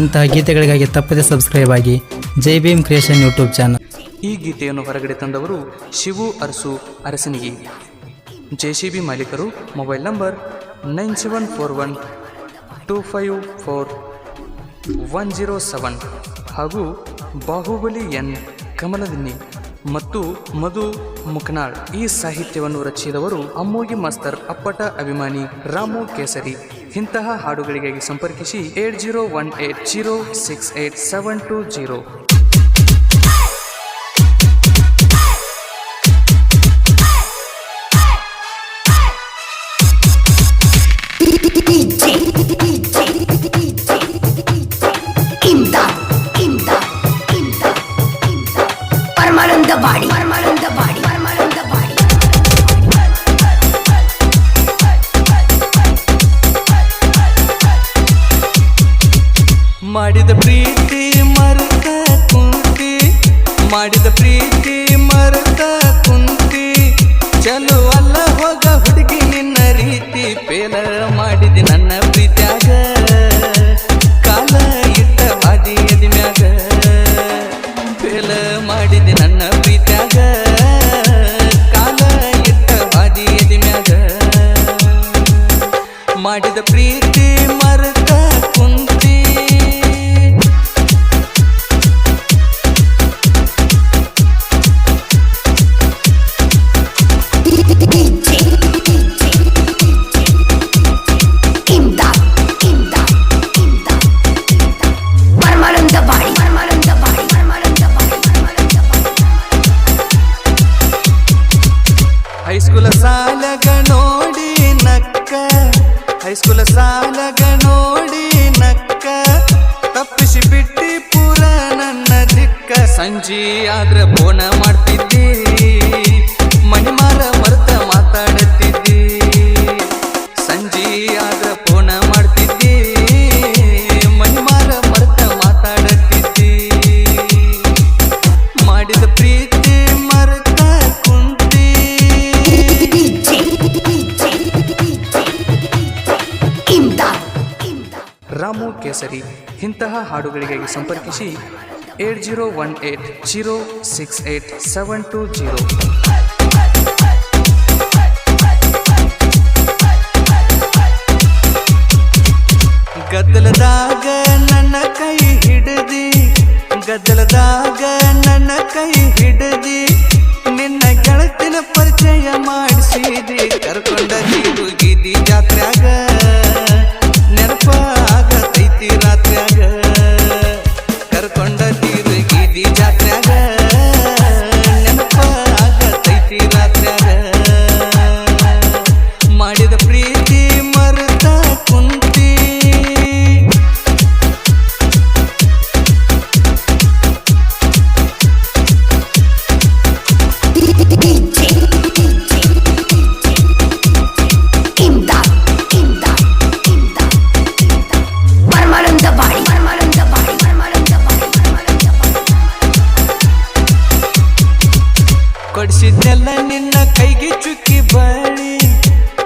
ಇಂತಹ ಗೀತೆಗಳಿಗಾಗಿ ತಪ್ಪದೆ ಸಬ್ಸ್ಕ್ರೈಬ್ ಆಗಿ Jai Bhim creation YouTube channel ಈ ಗೀತೆಯನ್ನು ಹೊರಗಡೆ ತಂದವರು ಶಿವು ಅರಸು ಅರಸನಿಗೆ. ಬಿ ಮಾಲೀಕರು, mobile number nine seven four one two five four one zero seven ಹಾಗೂ ಬಾಹುಬಲಿ ಎನ್ ಕಮಲದಿನ್ನಿ ಮತ್ತು ಮಧು ಮುಖನಾಳ್ ಈ ಸಾಹಿತ್ಯವನ್ನು ರಚಿಸಿದವರು ಅಮ್ಮೋಗಿ ಮಾಸ್ತರ್ ಅಪ್ಪಟ ಅಭಿಮಾನಿ ರಾಮು ಕೇಸರಿ. ಇಂತಹ ಹಾಡುಗಳಿಗಾಗಿ ಸಂಪರ್ಕಿಸಿ eight zero one eight zero six eight seven two zero. ಚಲೋ ಅಲ್ಲ, ಹೋಗ ಹುಡುಗಿ, ನಿನ್ನ ರೀತಿ ಪೇಲ ಮಾಡಿದಿ ನನ್ನ ಪ್ರೀತ್ಯಾಗ. ಕಾಲ ಇಟ್ಟ ಎದಿ ಮ್ಯಾಗ ಪೇಲ ಮಾಡಿದಿ ನನ್ನ ಪ್ರೀತ್ಯಾಗ. ಕಾಲ ಇಟ್ಟ ಎದಿ ಮ್ಯಾಗ ಮಾಡಿದ ಪ್ರೀತಿ ಮರೆತ ಸಂಜೆ ಆದ್ರ ಫೋನ ಮಾಡ್ತಿದ್ದಿ. ಮಣಿಮಾರ ಮರ್ತ ಮಾತಾಡುತ್ತಿದ್ದಿ. ಸಂಜಿ ಆದ್ರ ಫೋನ ಮಾಡ್ತಿದ್ದಿ. ಮಣಿಮಾರ ಮರ್ತ ಮಾತಾಡುತ್ತಿದ್ದಿ. ಮಾಡಿದ ಪ್ರೀತಿ ಮರ್ತ ಕುಂತಿ. ರಾಮು ಕೇಸರಿ ಇಂತಹ ಹಾಡುಗಳಿಗಾಗಿ ಸಂಪರ್ಕಿಸಿ eight zero one eight zero six eight seven two zero. ಗದ್ದಲದಾಗ ನನ್ನ ಕೈ ಹಿಡದಿ, ಗದ್ದಲದಾಗ ನನ್ನ ಕೈ ಹಿಡಿದಿ, ನಿನ್ನ ಗೆಳತಿನ ಪರಿಚಯ ಮಾಡಿಸಿದಿ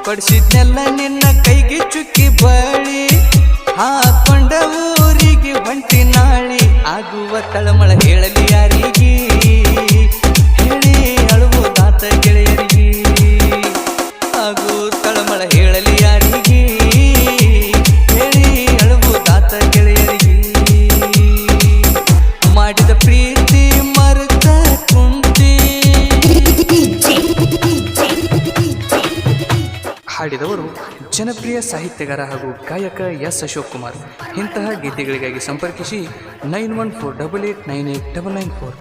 ಕೊಡಿಸಿದ್ನೆಲ್ಲ ನಿನ್ನ ಕೈಗೆ ಚುಕ್ಕಿ ಬಳಿ ಹಾಕೊಂಡ ಊರಿಗೆ ಹೊಂಟಿ ನಾಳಿ. ಆಗುವ ತಳಮಳ ಹೇಳಲಿ ಯಾರಿಗೆ ಜನಪ್ರಿಯ ಸಾಹಿತ್ಯಗಾರ ಹಾಗೂ ಗಾಯಕ ಎಸ್ ಅಶೋಕ್ ಕುಮಾರ್ ಇಂತಹ ಗೀತೆಗಳಿಗಾಗಿ ಸಂಪರ್ಕಿಸಿ nine one four double eight nine eight double nine four.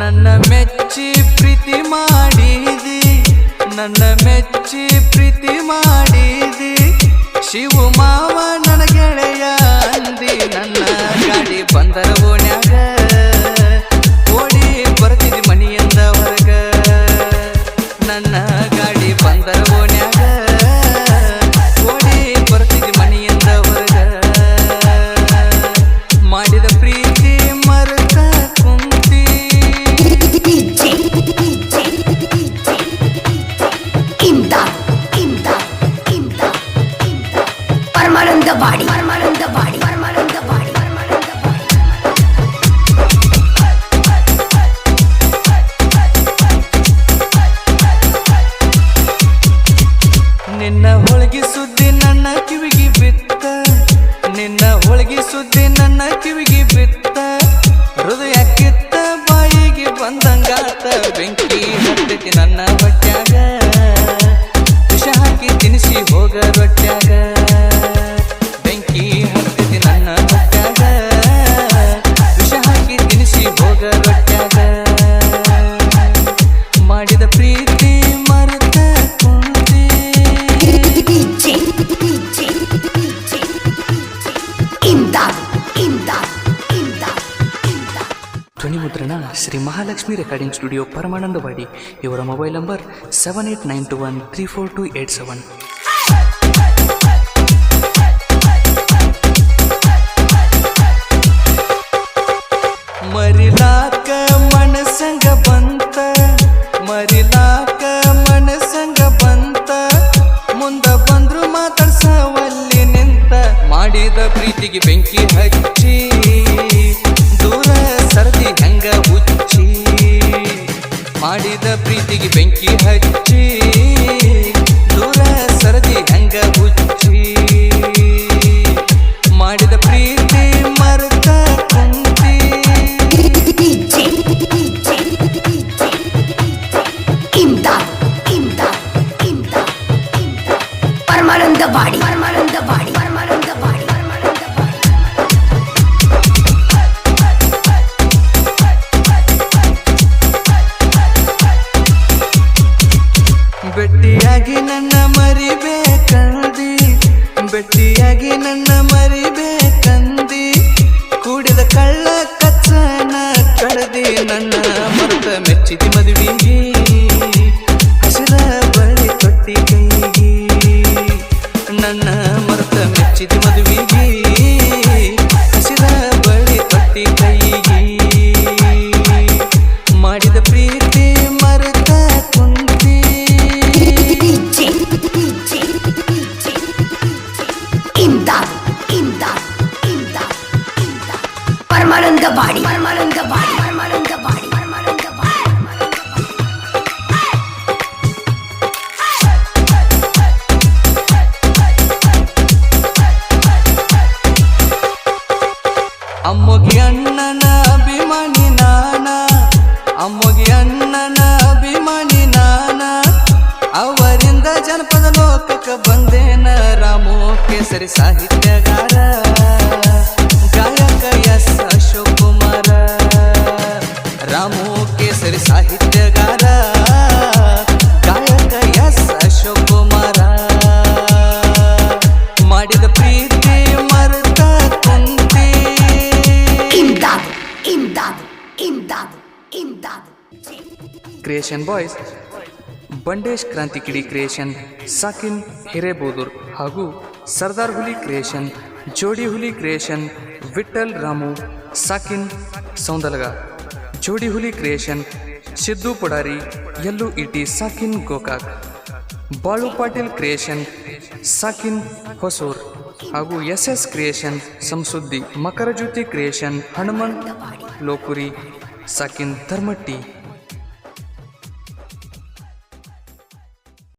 ನನ್ನ ಮೆಚ್ಚಿ ಪ್ರೀತಿ ಮಾಡಿದಿ, ನನ್ನ ಮೆಚ್ಚಿ ಪ್ರೀತಿ ಮಾಡಿದಿ. ಶಿವ ಮಾವ ನನ್ನ ಗೆಳೆಯ ಅಂದಿ, ನನ್ನ ಗಾಡಿ ಬಂದರ மருந்த பாடி மருந்த பாடி மருந்த பாடி ನಿನ್ನ ಹೋಳಿಗೆ ಸುದ್ದಿ ನನ್ನ ಕಿವಿಗೆ ಬಿತ್ತ ನಿನ್ನ ಹೋಳಿಗೆ ಸುದ್ದಿ ನನ್ನ ಕಿವಿಗೆ ಬಿತ್ತ ಹೃದಯ ಕಿತ್ತ ಬಾಯಿಗೆ ಬಂದಂಗಾತ ಬೆಂಕಿ ಹತ್ತೈತಿ ನನ್ನ ಧ್ವನಿ ಮುದ್ರಣ ಶ್ರೀ ಮಹಾಲಕ್ಷ್ಮಿ ರೆಕಾರ್ಡಿಂಗ್ ಸ್ಟುಡಿಯೋ ಪರಮಾನಂದವಾಡಿ. ಇವರ mobile number seven eight nine two one three four two eight seven ಪ್ರೀತಿಗೆ ಬೆಂಕಿ ಹಚ್ಚಿ ದೂರ ಸರದಿ ಹಂಗ ಹುಚ್ಚಿ ಮಾಡಿದ ಪ್ರೀತಿ ಮೆಚ್ಚಿದಿ ಮದುವೆಗೆ ಹಸಿರ ಬಳಿ ತೊಟ್ಟಿ ಕೈಗೆ ಮಾಡಿದ ಪ್ರೀತಿ ಮರೆತ ಕುಂತಿ DJ, DJ, DJ, Imdad Imdad Imdad Imdad ಪರಮಾನಂದ ಬಾಡಿ ಪರಮಾನಂದ ಬಾಡಿ ಪರಮಾನಂದ ಬಾಡಿ ಅಮ್ಮಗಿ ಅಣ್ಣನ ಅಭಿಮಾನಿ ನಾನ. ಅಮ್ಮಗಿ ಅಣ್ಣನ ಅಭಿಮಾನಿ ನಾನ. ಅವರಿಂದ ಜನಪದ ಲೋಕಕ್ಕೆ ಬಂದೇನ ರಾಮೋ ಕೇಸರಿ ಸಾಹಿತ್ಯಗಾರ. ಗಾಯಕ ಎಸ್ ಅಶೋಕ್ ಕುಮಾರ. ರಾಮೋ ಕೇಸರಿ ಸಾಹಿತ್ಯಗಾರ ಕ್ರಿಯೇಷನ್ ಬಾಯ್ಸ್ ಬಂಡೇಶ್ ಕ್ರಾಂತಿ ಕಿಡಿ ಕ್ರಿಯೇಷನ್ ಸಾಕಿನ್ ಹಿರೇಬೋದೂರ್ ಹಾಗೂ ಸರ್ದಾರ್ ಹುಲಿ ಕ್ರಿಯೇಷನ್ ಜೋಡಿ ಹುಲಿ ಕ್ರಿಯೇಷನ್ ವಿಠಲ್ ರಾಮು ಸಾಕಿನ್ ಸೌಂದಲಗ ಜೋಡಿ ಹುಲಿ ಕ್ರಿಯೇಷನ್ ಸಿದ್ದು ಪುಡಾರಿ ಎಲ್ಲು ಇಟಿ ಸಾಕಿನ್ ಗೋಕಾಕ್ ಬಾಳು ಪಾಟೀಲ್ ಕ್ರಿಯೇಷನ್ ಸಾಕಿನ್ ಹೊಸೂರ್ ಹಾಗೂ ಎಸ್ ಎಸ್ ಕ್ರಿಯೇಷನ್ ಸಂಸುದ್ದಿ ಮಕರಜ್ಯೋತಿ ಕ್ರಿಯೇಷನ್ ಹನುಮಂತ್ ಲೋಕುರಿ ಸಾಕಿನ್ ಧರ್ಮಟ್ಟಿ